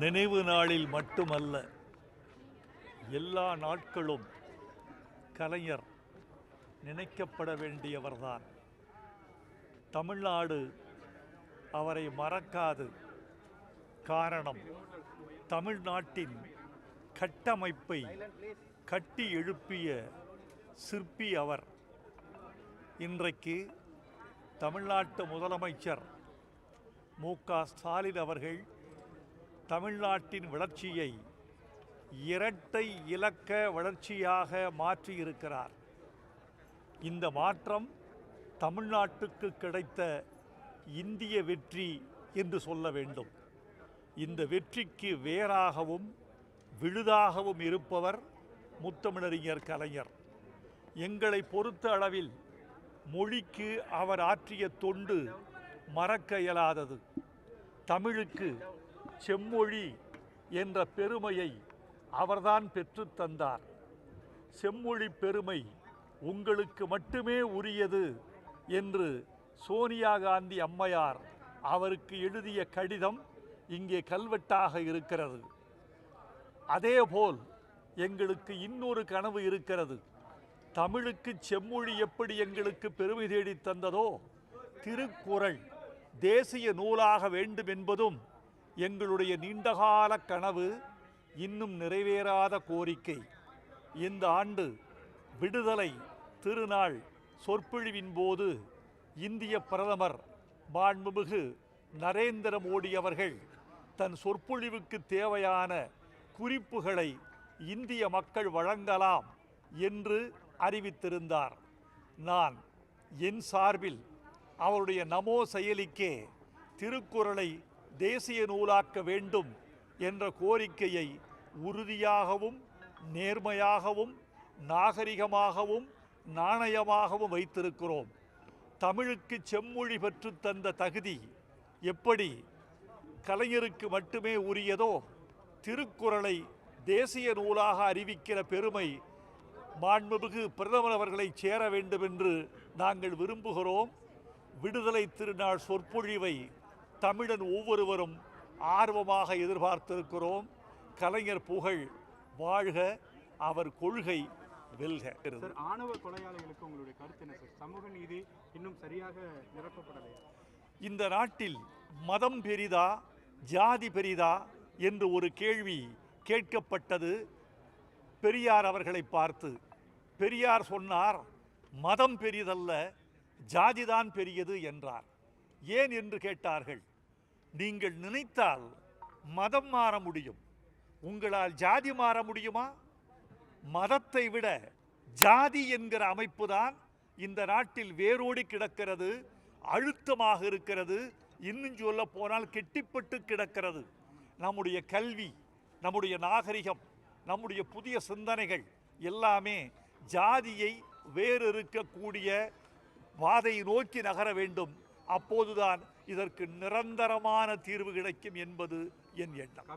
நினைவு நாளில் மட்டுமல்ல எல்லா நாட்களும் கலைஞர் நினைக்கப்பட வேண்டியவர்தான். தமிழ்நாடு அவரை மறக்காது காரணம் தமிழ்நாட்டின் கட்டமைப்பை கட்டி எழுப்பிய சிற்பி அவர். இன்றைக்கு தமிழ்நாட்டு முதலமைச்சர் மு க ஸ்டாலின் அவர்கள் தமிழ்நாட்டின் வளர்ச்சியை இரட்டை இலக்க வளர்ச்சியாக மாற்றியிருக்கிறார். இந்த மாற்றம் தமிழ்நாட்டுக்கு கிடைத்த இந்திய வெற்றி என்று சொல்ல வேண்டும். இந்த வெற்றிக்கு வேறாகவும் விழுதாகவும் இருப்பவர் முத்தமிழறிஞர் கலைஞர். எங்களை பொறுத்த அளவில் மொழிக்கு அவர் ஆற்றிய தொண்டு மறக்க இயலாதது. தமிழுக்கு செம்மொழி என்ற பெருமையை அவர்தான் பெற்றுத் தந்தார். செம்மொழி பெருமை உங்களுக்கு மட்டுமே உரியது என்று சோனியா காந்தி அம்மையார் அவருக்கு எழுதிய கடிதம் இங்கே கல்வெட்டாக இருக்கிறது. அதேபோல் எங்களுக்கு இன்னொரு கனவு இருக்கிறது. தமிழுக்கு செம்மொழி எப்படி எங்களுக்கு பெருமை தேடித் தந்ததோ? திருக்குறள் தேசிய நூலாக வேண்டும் என்பதும் எங்களுடைய நீண்டகால கனவு இன்னும் நிறைவேறாத கோரிக்கை. இந்த ஆண்டு விடுதலை திருநாள் சொற்பொழிவின் போது இந்திய பிரதமர் மாண்புமிகு நரேந்திர மோடி அவர்கள் தன் சொற்பொழிவுக்கு தேவையான குறிப்புகளை இந்திய மக்கள் வழங்கலாம் என்று அறிவித்திருந்தார். நான் என் சார்பில் அவருடைய நமோ செயலிக்கே திருக்குறளை தேசிய நூலாக்க வேண்டும் என்ற கோரிக்கையை உறுதியாகவும் நேர்மையாகவும் நாகரிகமாகவும் நாணயமாகவும் வைத்திருக்கிறோம். தமிழுக்கு செம்மொழி பெற்றுத் தந்த தகுதி எப்படி கலைஞருக்கு மட்டுமே உரியதோ திருக்குறளை தேசிய நூலாக அறிவிக்கிற பெருமை மாண்புமிகு பிரதமர் அவர்களை சேர வேண்டும் என்று நாங்கள் விரும்புகிறோம். விடுதலை திருநாள் சொற்பொழிவை தமிழன் ஒவ்வொருவரும் ஆர்வமாக எதிர்பார்த்திருக்கிறோம். கலைஞர் புகழ் வாழ்க அவர் கொள்கை வெல்க. சார் ஆணவ கொலையாளிகளுக்கு உங்களுடைய கருத்து என்ன சார்? சமூக நீதி இன்னும் சரியாக நிரப்பப்படலையா? இந்த நாட்டில் மதம் பெரிதா ஜாதி பெரிதா என்று ஒரு கேள்வி கேட்கப்பட்டது. பெரியார் அவர்களை பார்த்து பெரியார் சொன்னார் மதம் பெரிதல்ல ஜாதிதான் பெரியது என்றார். ஏன் என்று கேட்டார்கள்? நீங்கள் நினைத்தால் மதம் மாற முடியும். உங்களால் ஜாதி மாற முடியுமா? மதத்தை விட ஜாதி என்கிற அமைப்பு தான் இந்த நாட்டில் வேரோடி கிடக்கிறது அழுத்தமாக இருக்கிறது இன்னும் சொல்ல போனால் கெட்டிப்பட்டு கிடக்கிறது. நம்முடைய கல்வி நம்முடைய நாகரிகம் நம்முடைய புதிய சிந்தனைகள் எல்லாமே ஜாதியை வேறு இருக்கக்கூடிய பாதையை நோக்கி நகர வேண்டும். அப்போதுதான் இதற்கு நிரந்தரமான தீர்வு கிடைக்கும் என்பது என் எண்ணம்.